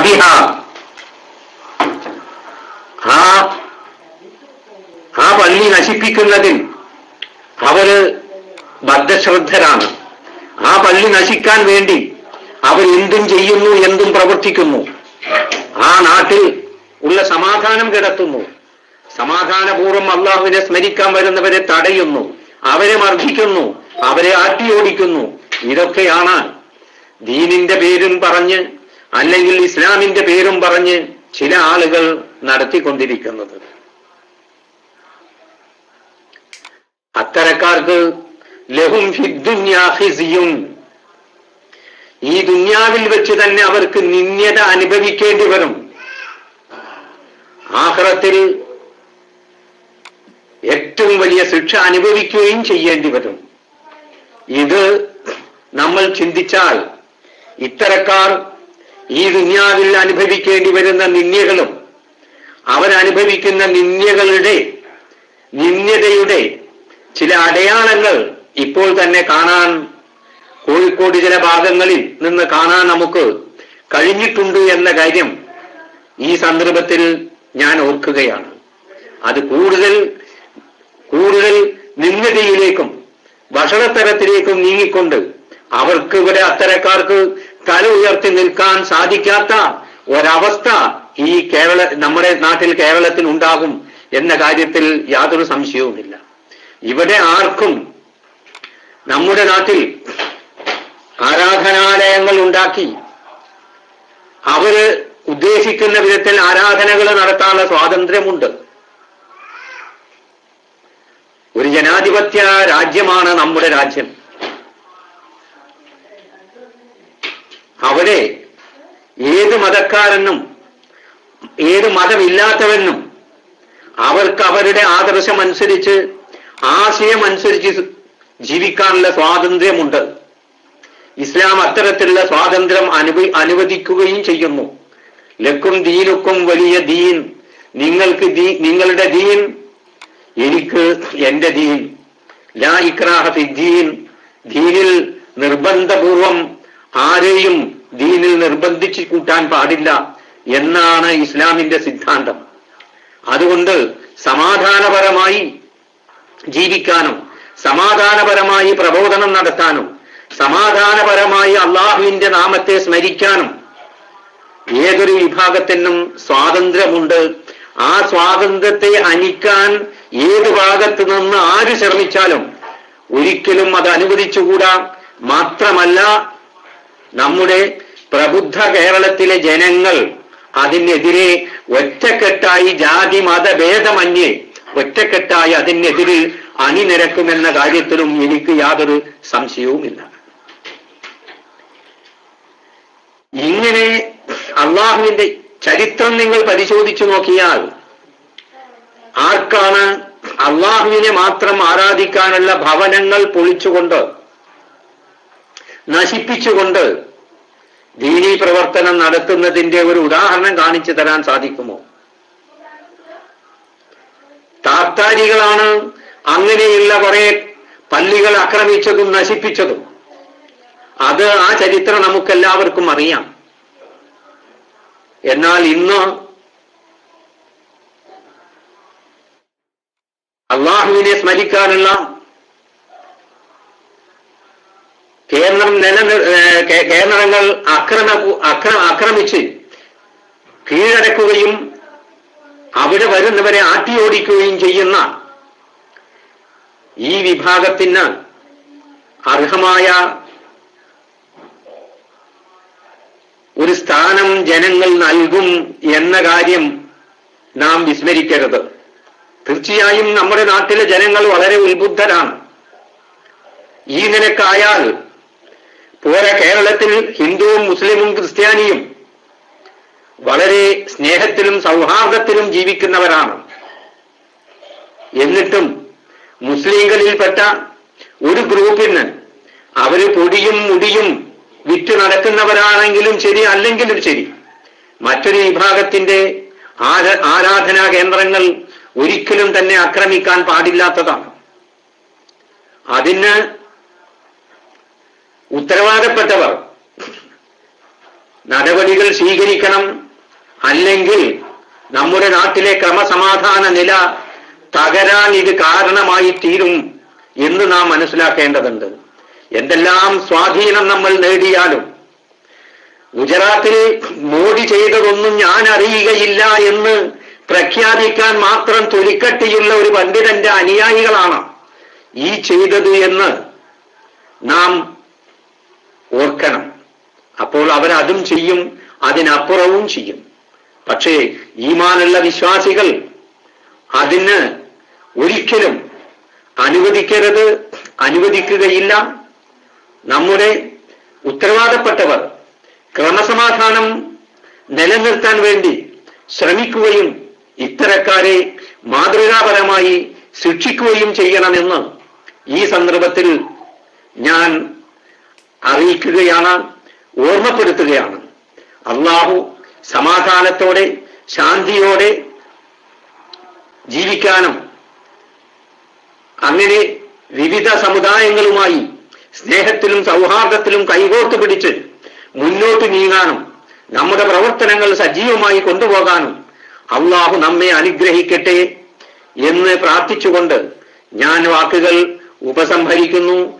ഖറാബിഹ ആ ആ പള്ളി നശിപ്പിക്കുന്നതിൽ അവർ ബദ്ധശ്രദ്ധരാണ്. ആ പള്ളി നശിക്കാൻ വേണ്ടി അവർ എന്തും ചെയ്യുന്നു എന്തും പ്രവർത്തിക്കുന്നു. ആ നാട്ടിൽ ഉള്ള സമാധാനം കിടത്തുന്നു. സമാധാനപൂർവം അള്ളാഹുവിനെ സ്മരിക്കാൻ വരുന്നവരെ തടയുന്നു. അവരെ മർദ്ദിക്കുന്നു. അവരെ ആട്ടിയോടിക്കുന്നു. ഇതൊക്കെയാണ് ദീനിന്റെ പേരും പറഞ്ഞ് അല്ലെങ്കിൽ ഇസ്ലാമിന്റെ പേരും പറഞ്ഞ് ചില ആളുകൾ നടത്തിക്കൊണ്ടിരിക്കുന്നത്. അത്തരക്കാർക്ക് ലഹും ഫിദ്ദുന്യാഹിസിയും ഈ ദുന്യാവിൽ വെച്ച് തന്നെ അവർക്ക് നിന്യത അനുഭവിക്കേണ്ടി വരും. ആഹ്റത്തിൽ ഏറ്റവും വലിയ ശിക്ഷ അനുഭവിക്കുകയും ചെയ്യേണ്ടി വരും. ഇത് നമ്മൾ ചിന്തിച്ചാൽ ഇത്തരക്കാർ ഈ ദുന്യാവിൽ അനുഭവിക്കേണ്ടി വരുന്ന നിന്യകളും അവരനുഭവിക്കുന്ന നിന്യകളുടെ നിന്യതയുടെ ചില അടയാളങ്ങൾ ഇപ്പോൾ തന്നെ കാണാൻ കോഴിക്കോട് ചില ഭാഗങ്ങളിൽ നിന്ന് കാണാൻ നമുക്ക് കഴിഞ്ഞിട്ടുണ്ട് എന്ന കാര്യം ഈ സന്ദർഭത്തിൽ ഞാൻ ഓർക്കുകയാണ്. അത് കൂടുതൽ കൂടുതൽ നിന്ദതയിലേക്കും ഭക്ഷണത്തരത്തിലേക്കും നീങ്ങിക്കൊണ്ട് അവർക്ക് ഇവിടെ അത്തരക്കാർക്ക് തല ഉയർത്തി നിൽക്കാൻ സാധിക്കാത്ത ഒരവസ്ഥ ഈ കേരള നമ്മുടെ നാട്ടിൽ കേരളത്തിൽ ഉണ്ടാകും എന്ന കാര്യത്തിൽ യാതൊരു സംശയവുമില്ല. ഇവിടെ ആർക്കും നമ്മുടെ നാട്ടിൽ ആരാധനാലയങ്ങൾ ഉണ്ടാക്കി അവർ ഉദ്ദേശിക്കുന്ന വിധത്തിൽ ആരാധനകൾ നടത്താനുള്ള സ്വാതന്ത്ര്യമുണ്ട്. ഒരു ജനാധിപത്യ രാജ്യമാണ് നമ്മുടെ രാജ്യം. അവിടെ ഏത് മതക്കാരനും ഏത് മതമില്ലാത്തവനും അവർക്ക് അവരുടെ ആദർശം അനുസരിച്ച് ആശയം അനുസരിച്ച് ജീവിക്കാനുള്ള സ്വാതന്ത്ര്യമുണ്ട്. ഇസ്ലാം അത്തരത്തിലുള്ള സ്വാതന്ത്ര്യം അനുവ അനുവദിക്കുകയും ചെയ്യുന്നു. ലക്കും ദീനുക്കും വലിയ ദീൻ. നിങ്ങൾക്ക് ദീ നിങ്ങളുടെ ദീൻ എനിക്ക് എന്റെ ദീൻ. ലാ ഇക്രാഹ ഫിദ്ദീൻ ദീനിൽ നിർബന്ധപൂർവം ആരെയും ദീനിൽ നിർബന്ധിച്ച് കൂട്ടാൻ പാടില്ല എന്നാണ് ഇസ്ലാമിന്റെ സിദ്ധാന്തം. അതുകൊണ്ട് സമാധാനപരമായി ജീവിക്കാനും സമാധാനപരമായി പ്രബോധനം നടത്താനും സമാധാനപരമായി അള്ളാഹുവിന്റെ നാമത്തെ സ്മരിക്കാനും ഏതൊരു വിഭാഗത്തിനും സ്വാതന്ത്ര്യമുണ്ട്. ആ സ്വാതന്ത്ര്യത്തെ അനിക്കാൻ ഏത് ഭാഗത്ത് നിന്ന് ആര് ശ്രമിച്ചാലും ഒരിക്കലും അത് അനുവദിച്ചുകൂടാ. മാത്രമല്ല നമ്മുടെ പ്രബുദ്ധ കേരളത്തിലെ ജനങ്ങൾ അതിനെതിരെ ഒറ്റക്കെട്ടായി ജാതി മതഭേദമന്യേ ഒറ്റക്കെട്ടായി അതിനെതിരെ അണിനിരക്കുമെന്ന കാര്യത്തിലും എനിക്ക് യാതൊരു സംശയവുമില്ല. ഇങ്ങനെ അള്ളാഹുവിന്റെ ചരിത്രം നിങ്ങൾ പരിശോധിച്ചു നോക്കിയാൽ ആർക്കാണ് അള്ളാഹുവിനെ മാത്രം ആരാധിക്കാനുള്ള ഭവനങ്ങൾ പൊളിച്ചുകൊണ്ട് നശിപ്പിച്ചുകൊണ്ട് ദീനീ പ്രവർത്തനം നടത്തുന്നതിന്റെ ഒരു ഉദാഹരണം കാണിച്ചു തരാൻ സാധിക്കുമോ? താത്താരികളാണ് അങ്ങനെയുള്ള കുറെ പള്ളികൾ ആക്രമിച്ചതും നശിപ്പിച്ചതും. അത് ആ ചരിത്രം നമുക്കെല്ലാവർക്കും അറിയാം. എന്നാൽ ഇന്ന് അള്ളാഹുവിനെ സ്മരിക്കാനുള്ള കേന്ദ്രം നില കേരളങ്ങൾ അക്രമ അക്ര ആക്രമിച്ച് കീഴടക്കുകയും അവിടെ വരുന്നവരെ ആട്ടിയോടിക്കുകയും ചെയ്യുന്ന ഈ വിഭാഗത്തിന് അർഹമായ ഒരു സ്ഥാനം ജനങ്ങൾ നൽകും എന്ന കാര്യം നാം വിസ്മരിക്കരുത്. തീർച്ചയായും നമ്മുടെ നാട്ടിലെ ജനങ്ങൾ വളരെ ഉത്ബുദ്ധരാണ്. ഈ നിലക്കായാൽ പോരെ കേരളത്തിൽ ഹിന്ദുവും മുസ്ലിമും ക്രിസ്ത്യാനിയും വളരെ സ്നേഹത്തിലും സൗഹാർദ്ദത്തിലും ജീവിക്കുന്നവരാണ്. എന്നിട്ടും മുസ്ലിങ്ങളിൽപ്പെട്ട ഒരു ഗ്രൂപ്പിന് അവർ പൊടിയും മുടിയും വിറ്റ് നടക്കുന്നവരാണെങ്കിലും ശരി അല്ലെങ്കിലും ശരി. മറ്റൊരു വിഭാഗത്തിന്റെ ആരാധനാ കേന്ദ്രങ്ങൾ ഒരിക്കലും തന്നെ ആക്രമിക്കാൻ പാടില്ലാത്തതാണ്. അതിന് ഉത്തരവാദപ്പെട്ടവർ. നടപടികൾ സ്വീകരിക്കണം. അല്ലെങ്കിൽ നമ്മുടെ നാട്ടിലെ ക്രമസമാധാന നില തകരാൻ ഇത് കാരണമായി തീരും എന്ന് നാം മനസ്സിലാക്കേണ്ടതുണ്ട്. എന്തെല്ലാം സ്വാധീനം നമ്മൾ നേടിയാലും. ഗുജറാത്തിൽ മോഡി ചെയ്തതൊന്നും ഞാൻ അറിയുകയില്ല എന്ന് പ്രഖ്യാപിക്കാൻ മാത്രം തൊലിക്കട്ടിയുള്ള ഒരു പണ്ഡിതന്റെ അനുയായികളാണ് ഈ ചെയ്തത് എന്ന് നാം ഓർക്കണം. അപ്പോൾ അവർ അവരതും ചെയ്യും അതിനപ്പുറവും ചെയ്യും. പക്ഷേ ഈമാനുള്ള വിശ്വാസികൾ അതിന് ഒരിക്കലും അനുവദിക്കരുത് അനുവദിക്കുകയില്ല. നമ്മുടെ ഉത്തരവാദപ്പെട്ടവർ ക്രമസമാധാനം നിലനിർത്താൻ വേണ്ടി ശ്രമിക്കുകയും ഇത്തരക്കാരെ മാതൃകാപരമായി ശിക്ഷിക്കുകയും ചെയ്യണമെന്ന് ഈ സന്ദർഭത്തിൽ ഞാൻ അറിയിക്കുകയാണ് ഓർമ്മപ്പെടുത്തുകയാണ്. അള്ളാഹു സമാധാനത്തോടെ ശാന്തിയോടെ ജീവിക്കാനും അങ്ങനെ വിവിധ സമുദായങ്ങളുമായി സ്നേഹത്തിലും സൗഹാർദ്ദത്തിലും കൈകോർത്ത് പിടിച്ച് മുന്നോട്ട് നീങ്ങാനും നമ്മുടെ പ്രവർത്തനങ്ങൾ സജീവമായി കൊണ്ടുപോകാനും അള്ളാഹു നമ്മെ അനുഗ്രഹിക്കട്ടെ എന്ന് പ്രാർത്ഥിച്ചുകൊണ്ട് ഞാൻ വാക്കുകൾ ഉപസംഹരിക്കുന്നു.